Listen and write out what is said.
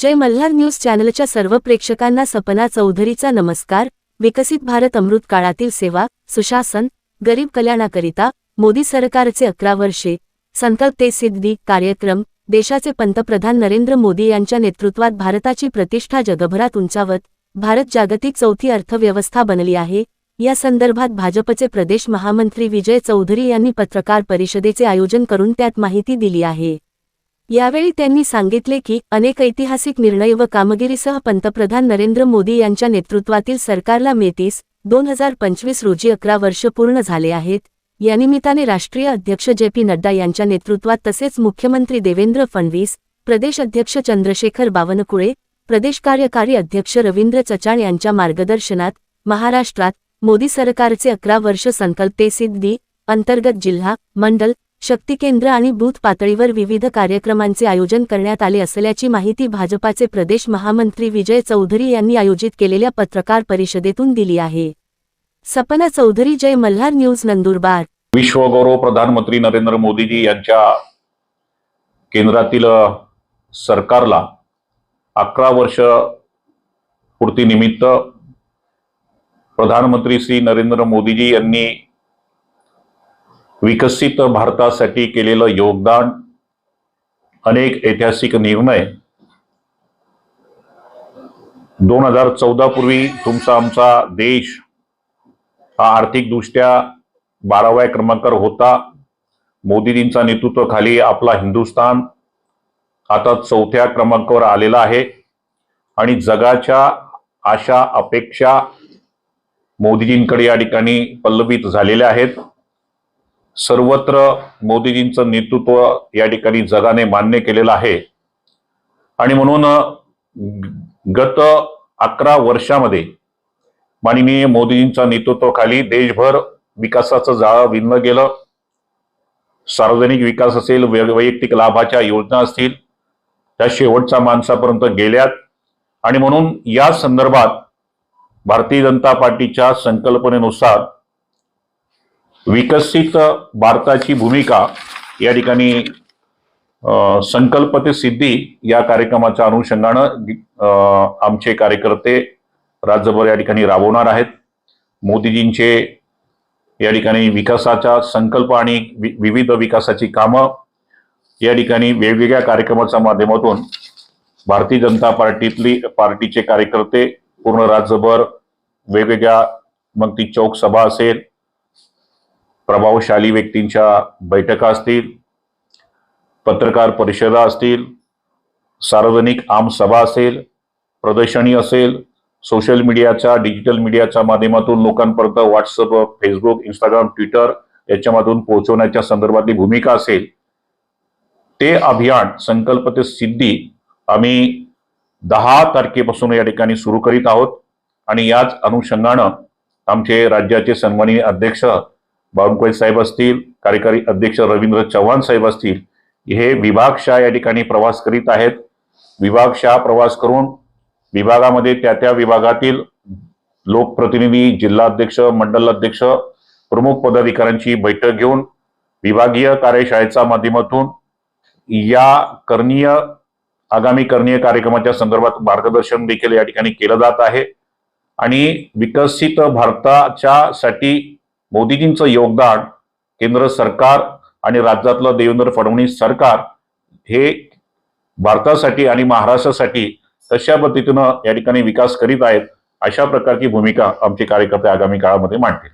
जय Malhar news चॅनलच्या सर्व प्रेक्षकांना सपना चौधरीचा नमस्कार. विकसित भारत अमृत काळातील सेवा सुशासन गरीब कल्याणाकरिता मोदी सरकारचे अकरा वर्षे संकल्प ते सिद्धी कार्यक्रम देशाचे पंतप्रधान नरेंद्र मोदी यांच्या नेतृत्वात भारताची प्रतिष्ठा जगभरात उंचावत भारत जागतिक चौथी अर्थव्यवस्था बनली आहे. या संदर्भात भाजपचे प्रदेश महामंत्री विजय चौधरी यांनी पत्रकार परिषदेचे आयोजन करून त्यात माहिती दिली आहे. यावेळी त्यांनी सांगितले की अनेक ऐतिहासिक निर्णय व कामगिरीसह पंतप्रधान नरेंद्र मोदी यांच्या नेतृत्वातील सरकारला मेतीस दोन हजार पंचवीस रोजी अकरा वर्ष पूर्ण झाले आहेत. या निमित्ताने राष्ट्रीय अध्यक्ष जे पी नड्डा यांच्या नेतृत्वात तसेच मुख्यमंत्री देवेंद्र फडणवीस प्रदेश अध्यक्ष चंद्रशेखर बावनकुळे प्रदेश कार्यकारी अध्यक्ष रवींद्र चचाण यांच्या मार्गदर्शनात महाराष्ट्रात मोदी सरकारचे अकरा वर्ष संकल्पे सिद्धी अंतर्गत जिल्हा मंडल शक्ती केंद्र आणि बूथ पातळीवर विविध कार्यक्रमांचे आयोजन करण्यात आले असल्याची माहिती भाजपाचे प्रदेश महामंत्री विजय चौधरी यांनी आयोजित केलेल्या पत्रकार परिषदेतून दिली आहे. सपना चौधरी जय मल्हार न्यूज नंदुरबार. विश्वगौरव प्रधानमंत्री नरेंद्र मोदीजी यांच्या केंद्रातील सरकारला अकरा वर्ष पूर्तीनिमित्त प्रधानमंत्री श्री नरेंद्र मोदीजी यांनी विकसित भारतासाठी केलेलं योगदान अनेक ऐतिहासिक निर्णय. दोन हजार चौदा पूर्वी तुमचा आमचा देश हा आर्थिकदृष्ट्या बाराव्या क्रमांकावर होता. मोदीजींचा नेतृत्वाखाली आपला हिंदुस्थान आता चौथ्या क्रमांकावर आलेला आहे. आणि जगाच्या आशा अपेक्षा मोदीजींकडे या ठिकाणी पल्लवित झालेल्या आहेत. सर्वत्र मोदीजींचं नेतृत्व या ठिकाणी जगाने मान्य केलेलं आहे. आणि म्हणून गत अकरा वर्षामध्ये माननीय मोदीजींच्या नेतृत्वाखाली देशभर विकासाचं जाळं विणलं गेलं. सार्वजनिक विकास असेल वै- वैयक्तिक लाभाच्या योजना असतील त्या शेवटच्या माणसापर्यंत गेल्यात. आणि म्हणून या संदर्भात भारतीय जनता पार्टीच्या संकल्पनेनुसार विकसित भारताची भूमिका या ठिकाणी संकल्प ते सिद्धी या कार्यक्रमाच्या अनुषंगानं आमचे कार्यकर्ते राज्यभर या ठिकाणी राबवणार आहेत. मोदीजींचे या ठिकाणी विकासाचा संकल्प आणि वि- विविध विकासाची कामं या ठिकाणी वेगवेगळ्या कार्यक्रमाच्या माध्यमातून भारतीय जनता पार्टीतली पार्टीचे कार्यकर्ते पूर्ण राज्यभर वेगवेगळ्या मग ती चौक सभा असेल प्रभावशाली व्यक्तींच्या बैठका असतील पत्रकार परिषदा असतील सार्वजनिक आमसभा असेल प्रदर्शनी असेल सोशल मीडियाच्या डिजिटल मीडियाच्या माध्यमातून लोकांपर्यंत व्हॉट्सअप फेसबुक इंस्टाग्राम ट्विटर याच्यामधून पोहोचवण्याच्या संदर्भातली भूमिका असेल ते अभियान संकल्प ते सिद्धी आम्ही दहा तारखेपासून या ठिकाणी सुरू करीत आहोत. आणि याच अनुषंगानं आमचे राज्याचे सन्माननीय अध्यक्ष बावनकुळे साहेब असतील कार्यकारी अध्यक्ष रवींद्र चव्हाण साहेब असतील हे विभागशा या ठिकाणी प्रवास करीत आहेत. विभागशा प्रवास करून विभागामध्ये त्या त्या विभागातील लोकप्रतिनिधी जिल्हाध्यक्ष मंडल अध्यक्ष प्रमुख पदाधिकाऱ्यांची बैठक घेऊन विभागीय कार्यशाळेच्या माध्यमातून या करणीय आगामी करणीय कार्यक्रमाच्या संदर्भात मार्गदर्शन देखील या ठिकाणी केलं जात आहे. आणि विकसित भारताच्या साठी मोदीजींचं योगदान केंद्र सरकार आणि राज्यातलं देवेंद्र फडणवीस सरकार हे भारतासाठी आणि महाराष्ट्रासाठी तशा पद्धतीनं या ठिकाणी विकास करीत आहेत अशा प्रकारची भूमिका आमचे कार्यकर्ते आगामी काळामध्ये मांडतील.